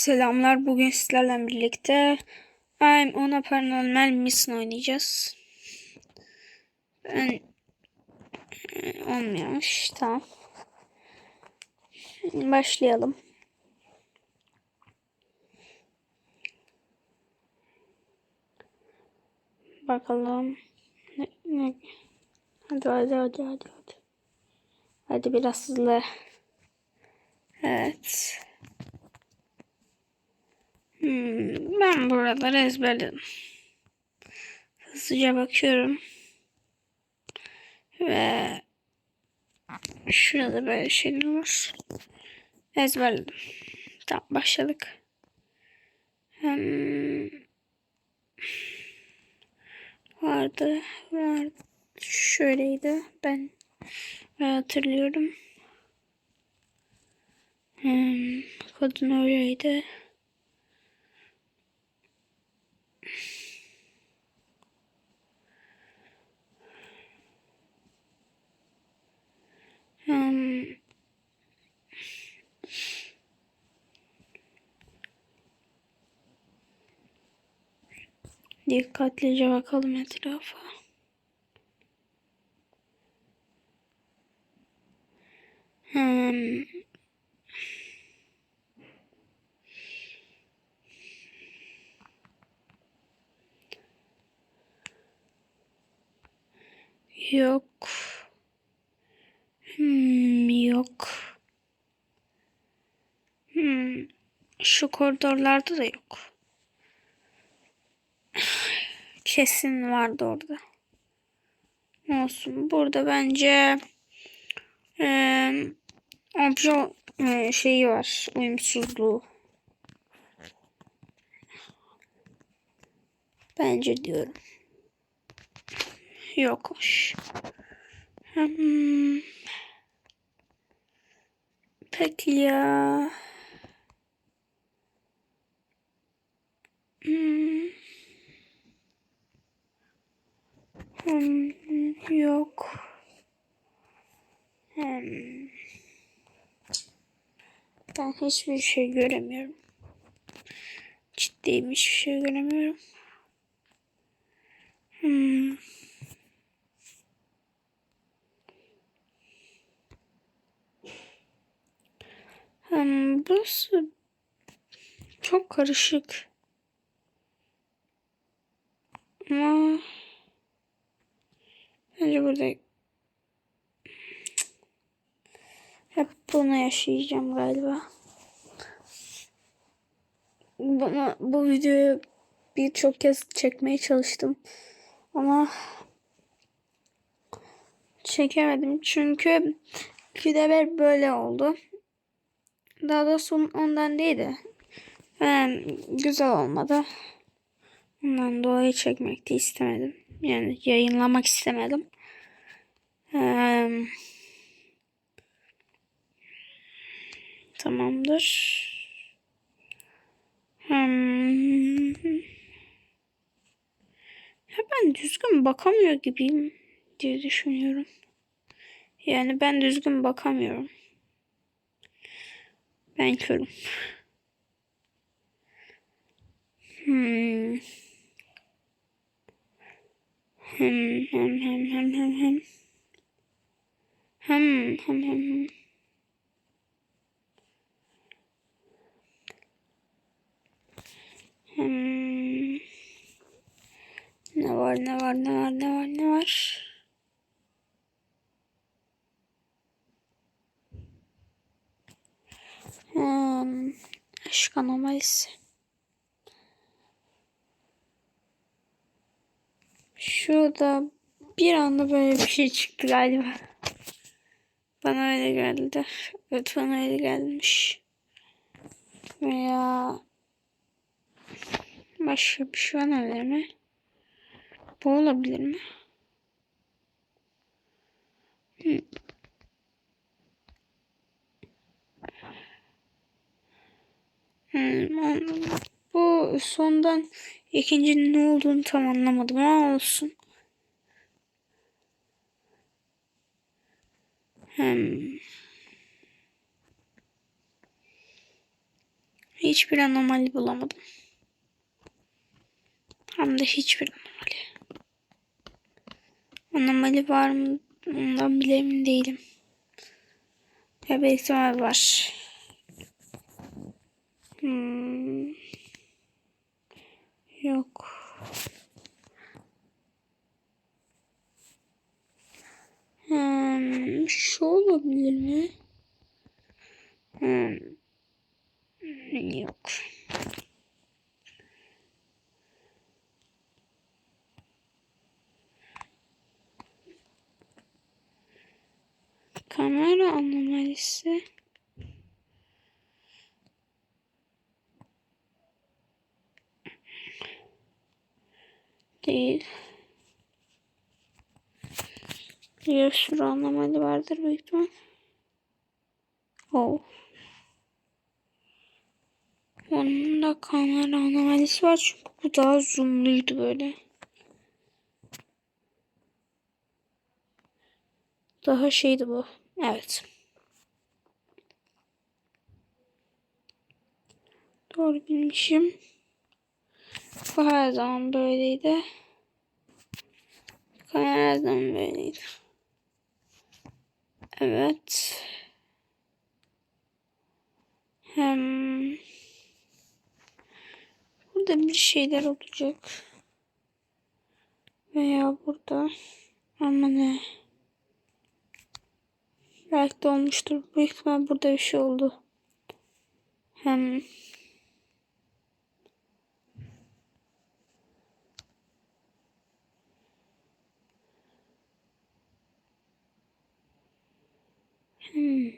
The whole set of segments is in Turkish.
Selamlar. Bugün sizlerle birlikte I'm on a Paranormal Mission oynayacağız. Ben e, olmuyormuş. Tamam. Başlayalım. Bakalım. Hadi hadi hadi hadi. Hadi biraz hızlı. Evet. Hmm, ben buraları ezberledim. Hızlıca bakıyorum. Ve şurada böyle şeyler var. Ezberledim. Tamam başladık. Hmm, vardı. Vardı. Şöyleydi. Ben hatırlıyorum. Hmm, kadın öyleydi. Hmm. Dikkatlice bakalım etrafa. Hmm. Yok. Hmm, yok. Hmm, şu koridorlarda da yok. Kesin vardı orada. Olsun. Burada bence e, obje e, şeyi var. Uyumsuzluğu. Bence diyorum. Yokmuş. Hmm. Peki ya. Hmm. Hmm, yok. Hmm. Ben hiçbir şey göremiyorum. Ciddiyim hiçbir şey göremiyorum. Hmm. Hmm, burası çok karışık. Ama bence burada hep bunu yaşayacağım galiba. Bunu, bu videoyu birçok kez çekmeye çalıştım. Ama çekemedim. Çünkü bir böyle oldu. Daha doğrusu ondan değil de yani güzel olmadı. Ondan dolayı çekmek de istemedim. Yani yayınlamak istemedim. Ee, tamamdır. Hmm. Ya ben düzgün bakamıyor gibiyim diye düşünüyorum. Yani ben düzgün bakamıyorum. Ben körüm. Hmm. Hem hem hem hem hem hem. Hem hem hem hem. Hmm. Ne var ne var ne var ne var ne var? Hmm. Aşk anomalisi. Şurada bir anda böyle bir şey çıktı galiba. Bana öyle geldi. Evet bana öyle gelmiş. Veya başka bir şey olabilir mi? Bu olabilir mi? Hmm. Hmm, bu sondan ikincinin ne olduğunu tam anlamadım ama olsun. Hmm. Hiçbir anomali bulamadım. Hem de hiçbir anomali. Anomali var mı? Ondan bile emin değilim. Ya ihtimal var. Hmm. Yok. Hmm, şu olabilir mi? Hmm. Yok. Kamera anomalisi. Değil. Bir sürü anomali vardır büyük ihtimal. Oh. Onun da kamera anomalisi var çünkü bu daha zoomluydu böyle. Daha şeydi bu. Evet. Doğru bilmişim. Bu her zaman böyleydi. Kamera her zaman böyleydi. Evet. Hem burada bir şeyler olacak. Veya burada ama ne? Belki de olmuştur. Büyük ihtimal burada bir şey oldu. Hem Hmm.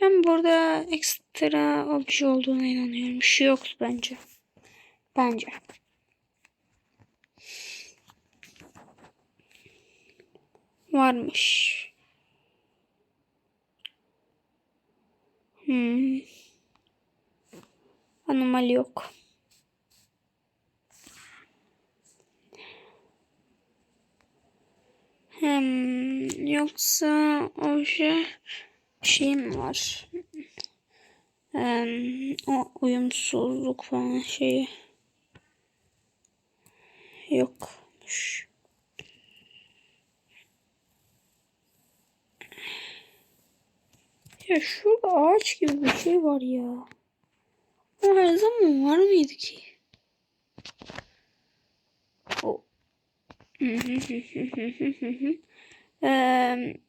Ben burada ekstra obje olduğuna inanıyorum. Şu yoktu bence. Bence. Varmış. Hmm. Anomali yok. Hem yoksa obje şey mi var? Ee, o uyumsuzluk falan şeyi yokmuş. Ya şurada ağaç gibi bir şey var ya. O her zaman var mıydı ki? O. Eee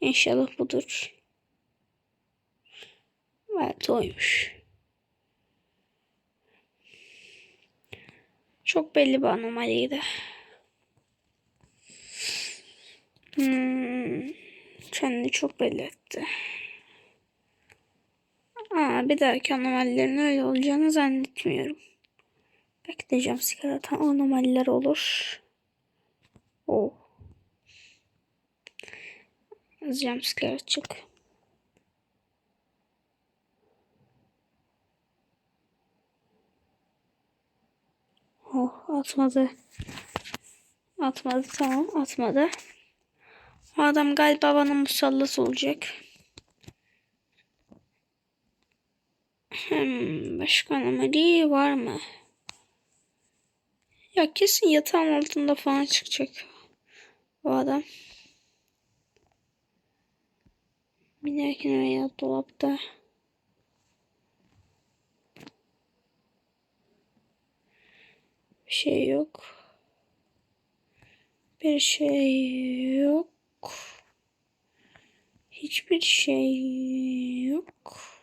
İnşallah budur. Evet oymuş. Çok belli bir anomaliydi. Hmm, kendini çok belli etti. Aa, bir dahaki anomalilerin öyle olacağını zannetmiyorum. Belki de jumpscare atan anomaliler olur. Oh. Jumpscare açık. Oh atmadı. Atmadı tamam atmadı. O adam galiba bana musallat olacak. Hmm, başka anomali var mı? Ya kesin yatağın altında falan çıkacak. O adam. Binerken veya dolapta. Bir şey yok. Bir şey yok. Hiçbir şey yok.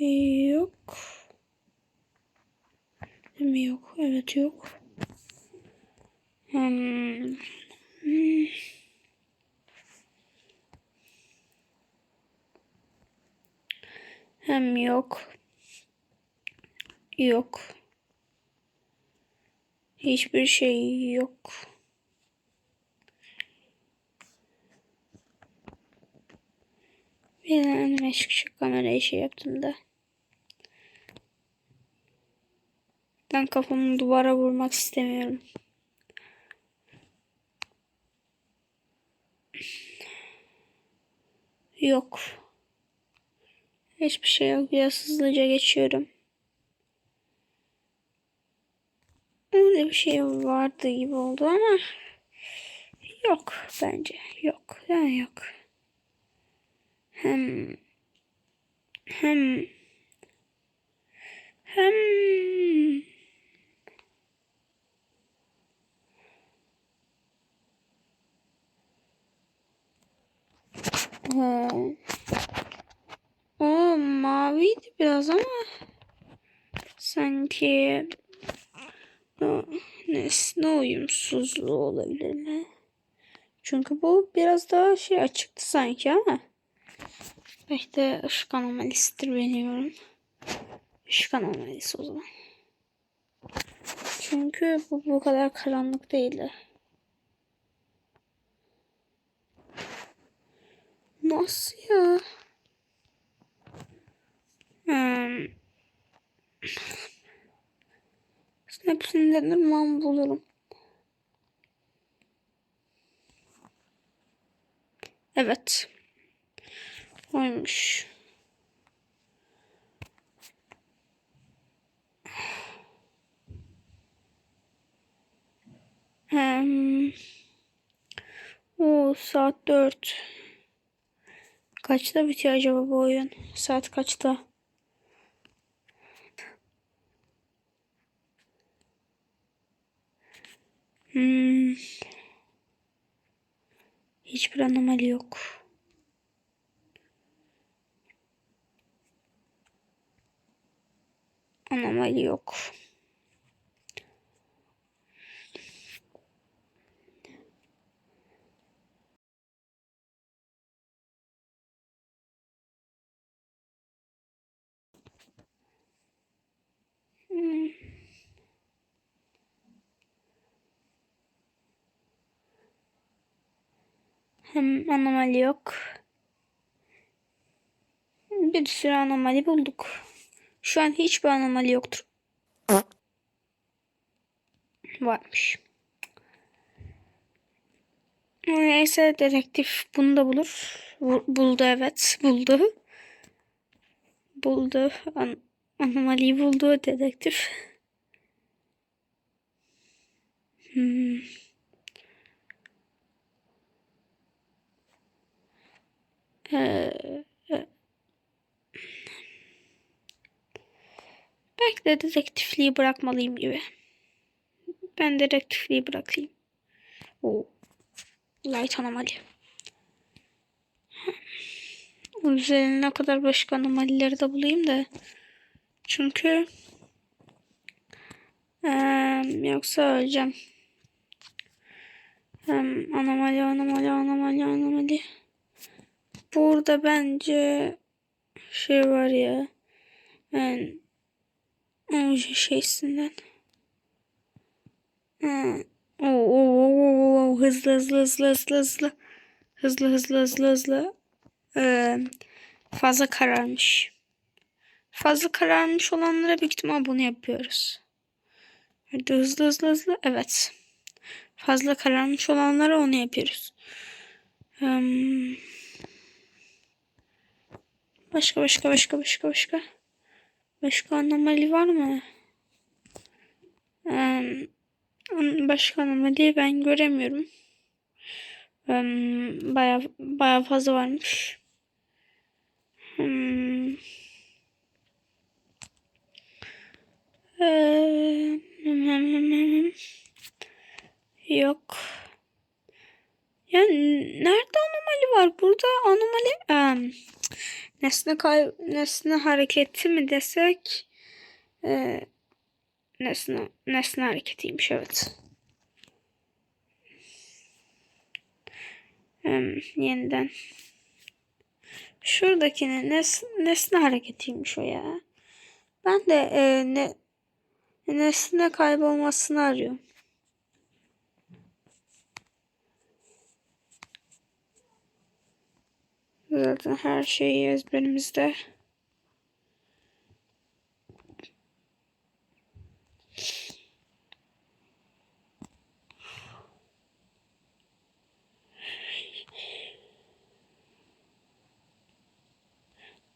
Yok. Değil mi yok? Evet yok. Hmm. Hem yok. Yok. Hiçbir şey yok. Bir önüme çıkacak kamerayı şey yaptım da. Ben kafamı duvara vurmak istemiyorum. Yok. Hiçbir şey yok. Biraz hızlıca geçiyorum. Orada bir şey vardı gibi oldu ama yok bence. Yok. Yani yok. Hem hem hem Ha. O maviydi biraz ama sanki o, nesne uyumsuzluğu olabilir mi? Çünkü bu biraz daha şey açıktı sanki ama belki de ışık anomalisidir bilmiyorum. Işık anomalisi o zaman. Çünkü bu bu kadar karanlık değildi. Nasıl ya? Hmm. Hepsini ben bulurum. Evet. Oymuş. Hmm. O saat 4. Kaçta bitiyor acaba bu oyun? Saat kaçta? Hmm. Hiçbir anomali yok. Anomali yok. Hmm. Hem anomali yok. Bir sürü anomali bulduk. Şu an hiçbir anomali yoktur. Varmış. Neyse dedektif bunu da bulur. Bu- Buldu evet. Buldu. Buldu. An anomaliyi buldu dedektif. Hmm. Ee, e- de dedektifliği bırakmalıyım gibi. Ben dedektifliği bırakayım. Oo. Light anomali. Üzerine kadar başka anomalileri de bulayım da. Çünkü eee, yoksa öleceğim. Hem anomali, anomali, anomali, anomali. Burada bence şey var ya. Yani o şeysinden. Ha. Oo, oo, oo, oo, hızlı hızlı hızlı hızlı hızlı. Hızlı hızlı hızlı hızlı. Ee, fazla kararmış. Fazla kararmış olanlara büyük ihtimal bunu yapıyoruz. Hadi hızlı hızlı hızlı. Evet. Fazla kararmış olanlara onu yapıyoruz. Hmm. Başka başka başka başka başka. Başka anomali var mı? Hmm. Başka anomali ben göremiyorum. Hmm. Baya baya fazla varmış. Hmm. Ee. Yok. Ya nerede anomali var? Burada anomali em, nesne kay nesne hareketi mi desek? Ee, nesne nesne hareketiymiş evet. Em, yeniden. Şuradakine nes nesne hareketiymiş o ya. Ben de e, ne nesne kaybolmasını arıyorum. Zaten her şey ezberimizde.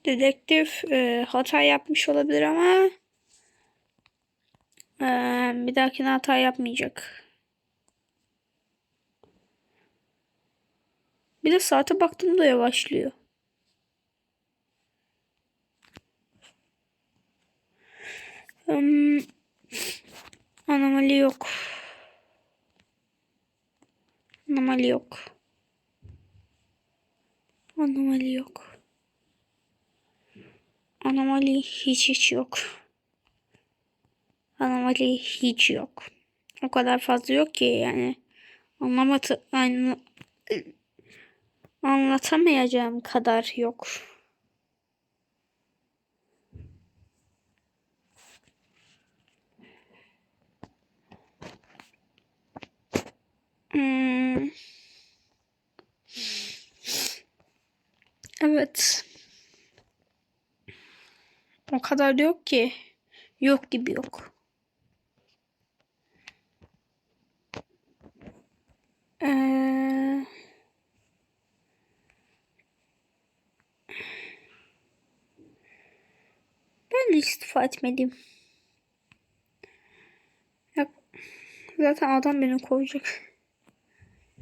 Dedektif e, hata yapmış olabilir ama e, bir dahakine hata yapmayacak. Bir de saate baktığımda yavaşlıyor. Hmm, anomali yok. Anomali yok. Anomali yok. Anomali hiç hiç yok. Anomali hiç yok. O kadar fazla yok ki yani. Anlamatı, anla, anlatamayacağım kadar yok. Hmm. Evet. O kadar da yok ki. Yok gibi yok. Ee, ben istifa etmeliyim. Yok. Zaten adam beni kovacak.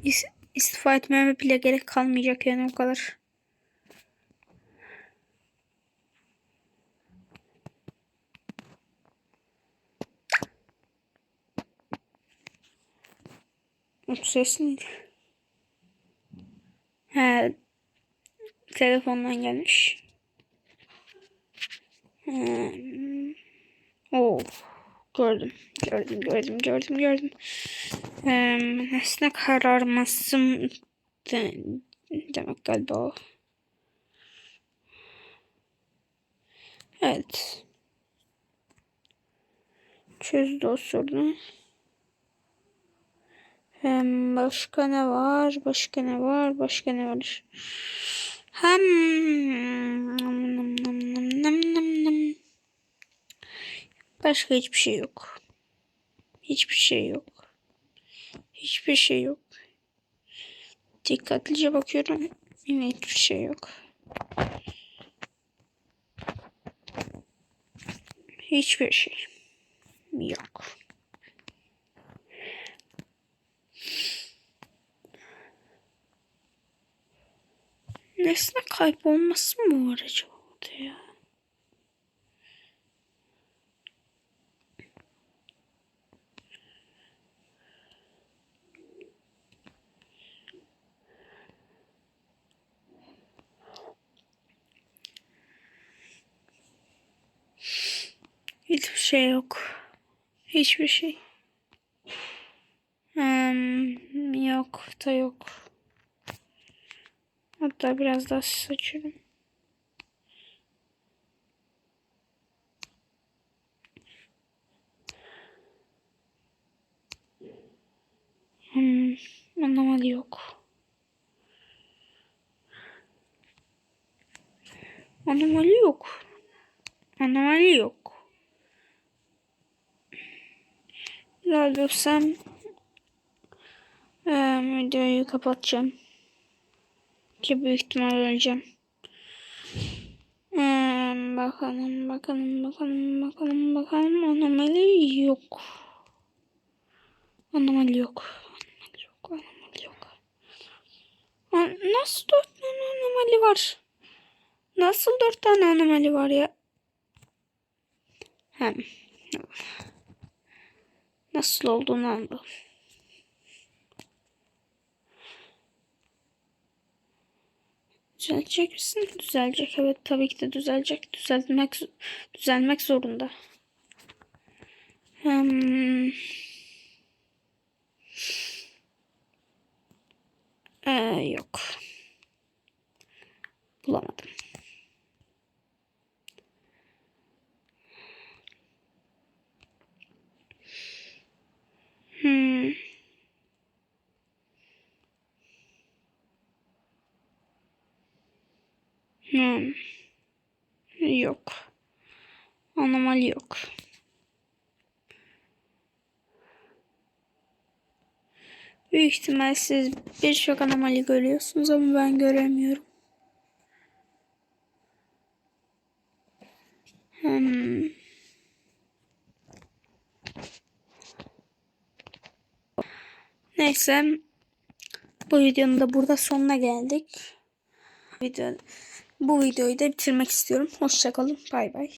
İs istifa etmeme bile gerek kalmayacak yani o kadar. Ses neydi? He, telefondan gelmiş. Hmm. Gördüm, gördüm, gördüm, gördüm, gördüm. Ee, nesne kararması de, demek galiba o. Evet. Çözdü o sorunu. Hem başka ne var? Başka ne var? Başka ne var? Hem Başka hiçbir şey yok. Hiçbir şey yok. Hiçbir şey yok. Dikkatlice bakıyorum. Yine hiçbir şey yok. Hiçbir şey yok. Nesne kaybolması mı var acaba ya? Hiçbir şey yok. Hiçbir şey. Hmm, yok da yok. Hatta biraz daha sis açıyorum. Hmm, anomali yok. Anomali yok. Anomali yok. İlerliyorsam e, videoyu kapatacağım. Ki büyük ihtimal öleceğim. Hmm, bakalım, bakalım, bakalım, bakalım, bakalım. Anomali yok. Anomali yok. Anomali yok, anomali yok. Nasıl dört tane anomali var? Nasıl dört tane anomali var ya? Hem. Nasıl olduğunu anladım. Düzelecek misin? Düzelecek. Evet tabii ki de düzelecek. Düzelmek düzelmek zorunda. Hmm. Ee, yok. Bulamadım. Hmm. Hmm. Yok. Anomali yok. Büyük ihtimal siz birçok anomali görüyorsunuz ama ben göremiyorum. Hmm. Neyse. Bu videonun da burada sonuna geldik. Video, bu videoyu da bitirmek istiyorum. Hoşçakalın. Bay bay.